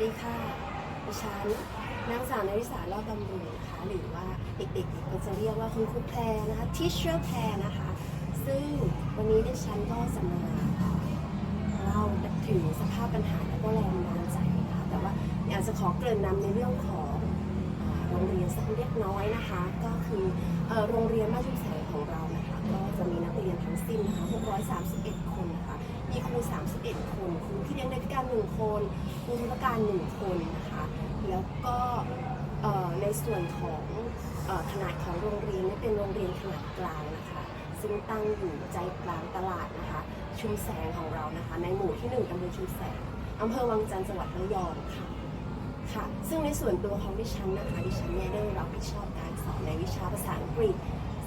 ดีค่ะ ดิฉันนางสาวนริสารอดบำรุงนะคะ หรือว่าเด็กๆก็จะเรียกว่าคุณครูแพรนะคะ teacher แพรนะคะ ซึ่งวันนี้ดิฉันก็จะมาเล่าถึงสภาพปัญหาและก็แรงบันดาลใจนะคะ แต่ว่าอยากจะขอเกริ่นนำในเรื่องของโรงเรียนสักเล็กน้อยนะคะ ก็คือโรงเรียนบ้าชุมแสงของเรานะคะ ก็จะมีนักเรียนทั้งสิ้นนะคะ631 คนนะคะ มีครู 31 คนครูที่เลี้ยงเด็กพิการหนึ่งคนครูธุรการหนึ่งคนนะคะแล้วก็ในส่วนของอขนาดของโรงเรียนนี่เป็นโรงเรียนขนาดกลางนะคะซึ่งตั้งอยู่ใจกลางตลาดนะคะ ชุมแสงของเรานะคะ ในหมู่ที่หนึ่งตำบลชุมแสงอำเภอวังจันทร์จังหวัดระยองค่ะค่ะ ซึ่งในส่วนตัวของดิฉันนะคะดิฉันเนี่ยได้รับผิดชอบการสอนในวิชาภาษาอังกฤษ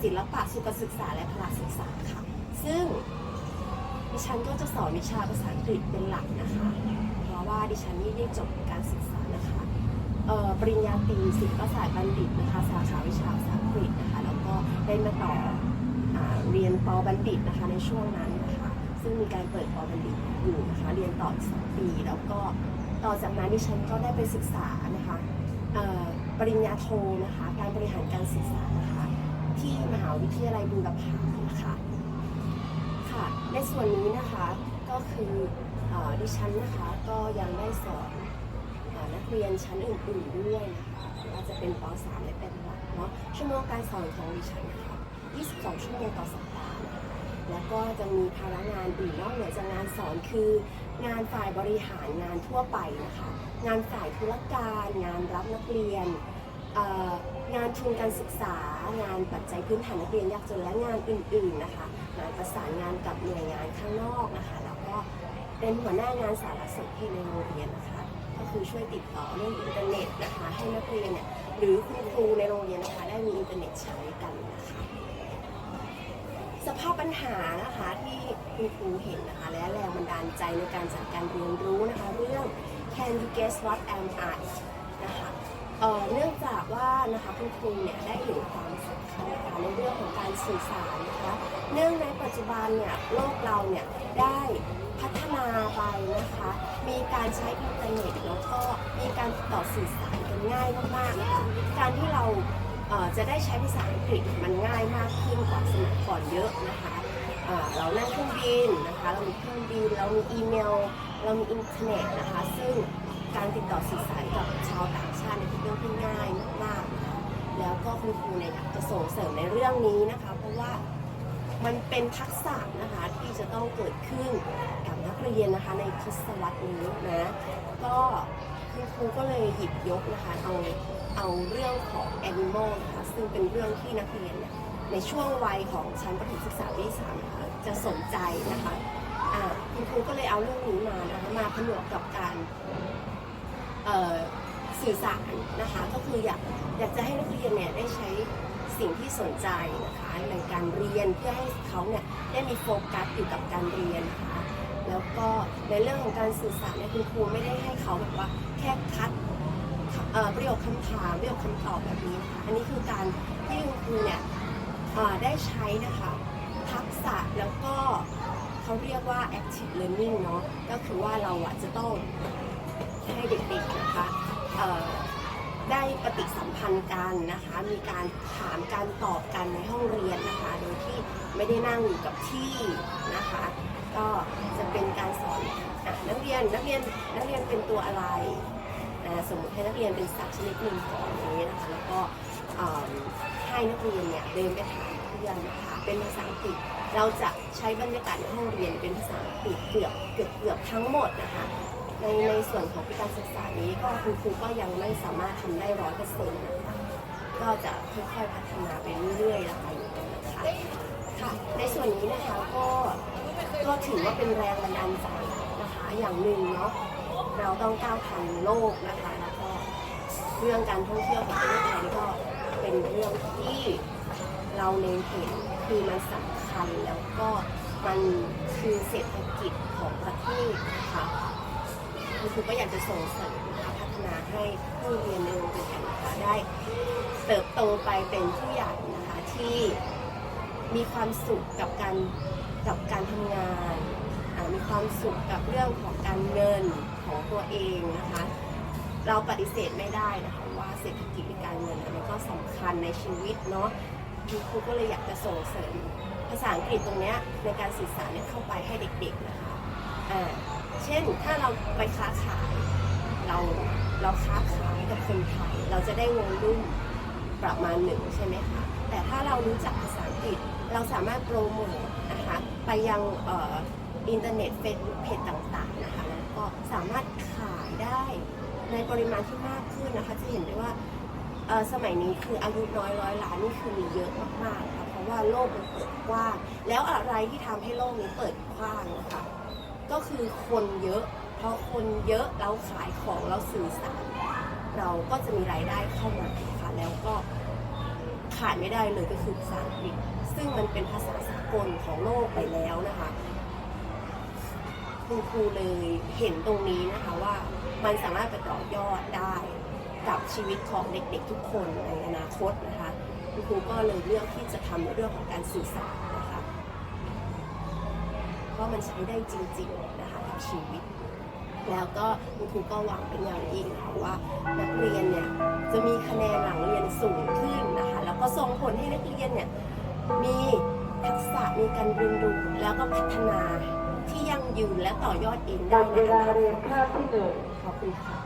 ศิลปะสุขศึกษาและพละศึกษา ดิฉันก็จะสอนวิชาภาษาอังกฤษเป็นหลักนะคะ เพราะว่าดิฉันนี่ได้จบการศึกษานะคะเอ่อปริญญาตรีศิลปศาสตร์บัณฑิตนะคะ สาขาวิชาภาษาอังกฤษนะคะ แล้วก็ได้มาต่ออเรียนปบัณฑิตนะคะในช่วงนั้นนะคะ ซึ่งมีการเปิดปบัณฑิตอยู่นะคะ เรียนต่ออีกสองปี แล้วก็ต่อจากนั้นดิฉันก็ได้ไปศึกษานะคะเอ่อปริญญาโทนะคะ การบริหารการศึกษานะคะ ที่มหาวิทยาลัยบูรพานะคะ ค่ะ ในส่วนนี้นะคะก็คืออดิฉันนะคะก็ยังได้สอนอนักเรียนชั้นอื่นๆด้วยนะคะว่าจะเป็นป .3 และเป็นหลักเนาะชั่วโมงการสอนของดิฉันนะคะ22 ชั่วโมงต่อสัปดาห์แล้วก็จะมีภาระงานอื่นนอกเหนือจากงานสอนคือ งานฝ่ายบริหารงานทั่วไปนะคะงานฝ่ายธุรการ งานรับนักเรียนงานทุนการศึกษางานปัจจัยพื้นฐานนักเรียนยากจนและงานอื่น ๆนะคะ งานประสานงานกับหน่วยงานข้างนอกนะคะ แล้วก็เป็นหัวหน้างานสารสนเทศในโรงเรียนนะคะ ก็คือช่วยติดต่อเรื่องอินเทอร์เน็ตนะคะ ให้นักเรียนเนี่ยหรือคุณครูในโรงเรียนนะคะ ได้มีอินเทอร์เน็ตใช้กันนะคะ สภาพปัญหานะคะที่คุณครูเห็นนะคะ และแรงบันดาลใจในการจัดการเรียนรู้นะคะ เรื่อง Can you guess what am I นะคะเอ่อเนื่องจากว่านะคะคุณครูเนี่ยได้เห็นความ นะคะในเรื่องของการสื่อสารนะคะเนื่องในปัจจุบันเนี่ยโลกเราเนี่ยได้พัฒนาไปนะคะ มีการใช้อินเทอร์เน็ตแล้วก็มีการติดต่อสื่อสารกันง่ายมากๆนะคะการที่เราเจะได้ใช้ภาษาอังกฤษมันง่ายมากขึ้นกว่าสมัยก่อนเยอะนะคะเเรานั่งเครื่องบินนะคะ เรามีเครื่องบิน เรามีอีเมล เรามีอินเทอร์เน็ตนะคะ ซึ่งการติดต่อสื่อสารกับชาวต่างชาติเนี่ยเป็นเรื่องที่ง่ายมากๆ แล้วก็คุณครูเนี่ยอยากจะส่งเสริมในเรื่องนี้นะคะ เพราะว่ามันเป็นทักษะนะคะที่จะต้องเกิดขึ้นกับนักเรียนนะคะในทศวรรษนี้นะก็คุณครูก็เลยหยิบยกนะคะเอาเอาเรื่องของ animal นะคะซึ่งเป็นเรื่องที่นักเรียนเนี่ยในช่วงวัยของชั้นประถมศึกษาปีที่สามนะคะจะสนใจนะคะคุณครูก็เลยเอาเรื่องนี้มานะคะมาผนวกกับการ สื่อสารนะคะก็คืออยากอยากจะให้นักเรียนเนี่ยได้ใช้สิ่งที่สนใจนะคะในการเรียนเพื่อให้เขาเนี่ยได้มีโฟกัสอยู่กับการเรียนนะคะแล้วก็ในเรื่องของการสื่อสารเนี่ยคุณครูไม่ได้ให้เขาแบบว่าแค่คัดเประโยคคำถามประโยคคำตอบแบบนี้นะคะอันนี้คือการที่คุณครูเนี่ยได้ใช้นะคะทักษะแล้วก็เขาเรียกว่า active learning เนาะก็คือว่าเราอะจะต้องให้เด็กๆนะคะ ได้ปฏิสัมพันธ์กันนะคะ มีการถามการตอบกันในห้องเรียนนะคะ โดยที่ไม่ได้นั่งอยู่กับที่นะคะ ก็จะเป็นการสอนนักเรียนนักเรียนนักเรียนเป็นตัวอะไรสมมติให้นักเรียนเป็นสัตว์ชนิดหนึ่งก่อนอย่างนี้นะคะแล้วก็ให้นักเรียนเนี่ยเดินไปถามเพื่อนนะคะเป็นภาษาอังกฤษเราจะใช้บรรยากาศในห้องเรียนเป็นภาษาอังกฤษเกือบเกือบเกือบทั้งหมดนะคะ ในในส่วนของการศึกษานี้ก็คุณครูก็ยังไม่สามารถทำได้ร้อยเปอร์เซ็นต์นะคะก็จะค่อยๆพัฒนาไปเรื่อยๆนะคะอยู่นะคะค่ะในส่วนนี้นะคะก็ก็ถือว่าเป็นแรงบันดาลใจนะคะอย่างหนึ่งเนาะเราต้องก้าวทันโลกนะคะแล้วก็เรื่องการท่องเที่ยวของประเทศไทยก็เป็นเรื่องที่เราเล็งเห็นคือมันสำคัญแล้วก็มันคือเศรษฐกิจของประเทศนะคะ คุณครูก็อยากจะส่งเสริมนะคะพัฒนาให้ผู้เรียนในโรงเรียนนะคะได้เติบโตไปเป็นผู้ใหญ่นะคะที่มีความสุขกับการกับการทำงานมีความสุขกับเรื่องของการเงินของตัวเองนะคะ เราปฏิเสธไม่ได้นะคะว่าเศรษฐกิจการเงินมันก็สำคัญในชีวิตเนาะคุณครูก็เลยอยากจะส่งเสริมภาษาอังกฤษตรงนี้ในการสื่อสารเนี่ยเข้าไปให้เด็กๆนะคะอ่า เช่นถ้าเราไปค้าขาย เราเราค้าขายกับคนไทย เราจะได้วงรุ่มประมาณหนึ่งใช่ไหมคะแต่ถ้าเรารู้จักภาษาอังกฤษเราสามารถโปรโมทนะคะไปยังอ,อินเทอร์เน็ตเฟซบุ๊กเพจต่างๆนะคะแล้วก็สามารถขายได้ในปริมาณที่มากขึ้นนะคะจะเห็นได้ว่าสมัยนี้คืออายุน้อยร้อยล้านนี่คือมีเยอะมากๆค่ะเพราะว่าโลกมันเปิดกว้าง แล้วอะไรที่ทำให้โลกนี้เปิดกว้างนะคะ ก็คือคนเยอะพอคนเยอะเราขายของเราสื่อสาร เราก็จะมีรายได้เข้ามาค่ะแล้วก็ขาดไม่ได้เลยก็คือภาษาอังกฤษซึ่งมันเป็นภาษาสากลของโลกไปแล้วนะคะคุณครูเลยเห็นตรงนี้นะคะว่ามันสามารถไปต่อยอดได้กับชีวิตของเด็กๆทุกคนในอนาคตนะคะคุณครูก็เลยเลือกที่จะทำในเรื่องของการสื่อสารนะคะ เพราะ มันใช้ได้จริงๆนะคะกับชีวิต แล้วก็คุณครูก็หวังเป็นอย่างยิ่งค่ะว่านักเรียนเนี่ยจะมีคะแนนหลังเรียนสูงขึ้นนะคะแล้วก็ส่งผลให้นักเรียนเนี่ยมีทักษะมีการเรียนรู้แล้วก็พัฒนาที่ยั่งยืนและต่อยอดเองได้นเวอลานาคเรียนตคาบที่หนึ่งขอบคุณค่ะ